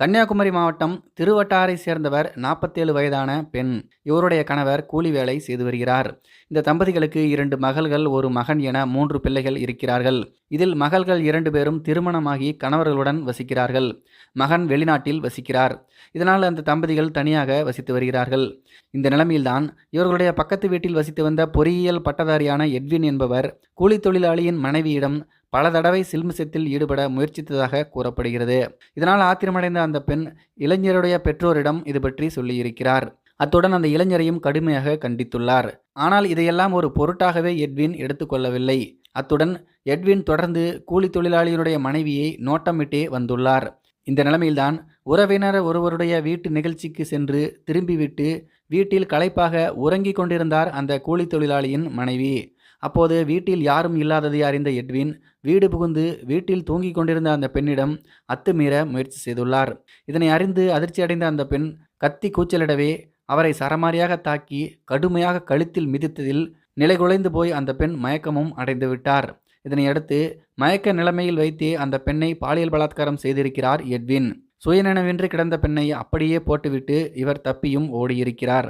கன்னியாகுமரி மாவட்டம் திருவட்டாரை சேர்ந்தவர் நாற்பத்தேழு வயதான பெண். இவருடைய கணவர் கூலி வேலை செய்து வருகிறார். இந்த தம்பதிகளுக்கு இரண்டு மகள்கள் ஒரு மகன் என மூன்று பிள்ளைகள் இருக்கிறார்கள். இதில் மகள்கள் இரண்டு பேரும் திருமணமாகி கணவர்களுடன் வசிக்கிறார்கள். மகன் வெளிநாட்டில் வசிக்கிறார். இதனால் அந்த தம்பதிகள் தனியாக வசித்து வருகிறார்கள். இந்த நிலைமையில்தான் இவர்களுடைய பக்கத்து வீட்டில் வசித்து வந்த பொறியியல் பட்டதாரியான எட்வின் என்பவர் கூலி தொழிலாளியின் மனைவியிடம் பல தடவை சில்மிசத்தில் ஈடுபட முயற்சித்ததாக கூறப்படுகிறது. இதனால் ஆத்திரமடைந்த அந்த பெண் இளைஞருடைய பெற்றோரிடம் இது பற்றி சொல்லியிருக்கிறார். அத்துடன் அந்த இளைஞரையும் கடுமையாக கண்டித்துள்ளார். ஆனால் இதையெல்லாம் ஒரு பொருட்டாகவே எட்வின் எடுத்துக்கொள்ளவில்லை. அத்துடன் எட்வின் தொடர்ந்து கூலி தொழிலாளியினுடைய மனைவியை நோட்டமிட்டே வந்துள்ளார். இந்த நிலைமையில்தான் உறவினர் ஒருவருடைய வீட்டு நிகழ்ச்சிக்கு சென்று திரும்பிவிட்டு வீட்டில் களைப்பாக உறங்கிக் கொண்டிருந்தார் அந்த கூலி தொழிலாளியின் மனைவி. அப்போது வீட்டில் யாரும் இல்லாததை அறிந்த எட்வின் வீடு புகுந்து வீட்டில் தூங்கிக் கொண்டிருந்த அந்த பெண்ணிடம் அத்துமீற முயற்சி செய்துள்ளார். இதனை அறிந்து அதிர்ச்சியடைந்த அந்த பெண் கத்தி கூச்சலிடவே அவரை சரமாரியாக தாக்கி கடுமையாக கழுத்தில் மிதித்ததில் நிலைகுலைந்து போய் அந்த பெண் மயக்கமும் அடைந்து விட்டார். இதனையடுத்து மயக்க நிலைமையில் வைத்தே அந்த பெண்ணை பாலியல் பலாத்காரம் செய்திருக்கிறார் எட்வின். சுயநினைவின்றி கிடந்த பெண்ணை அப்படியே போட்டுவிட்டு இவர் தப்பியும் ஓடியிருக்கிறார்.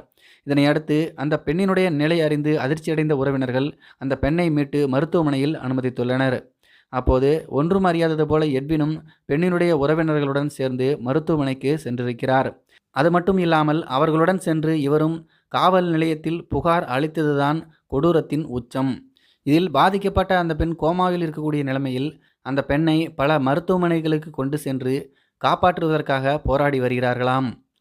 இதனை அடுத்து அந்த பெண்ணினுடைய நிலை அறிந்து அதிர்ச்சியடைந்த உறவினர்கள் அந்த பெண்ணை மீட்டு மருத்துவமனையில் அனுமதித்துள்ளனர். அப்போது ஒன்றும் அறியாதது போல எட்வினும் பெண்ணினுடைய உறவினர்களுடன் சேர்ந்து மருத்துவமனைக்கு சென்றிருக்கிறார். அது மட்டும் இல்லாமல் அவர்களுடன் சென்று இவரும் காவல் நிலையத்தில் புகார் அளித்ததுதான் கொடூரத்தின் உச்சம். இதில் பாதிக்கப்பட்ட அந்த பெண் கோமாவில் இருக்கக்கூடிய நிலைமையில் அந்த பெண்ணை பல மருத்துவமனைகளுக்கு கொண்டு சென்று காப்பாற்றுவதற்காக போராடி வருகிறார்களாம்.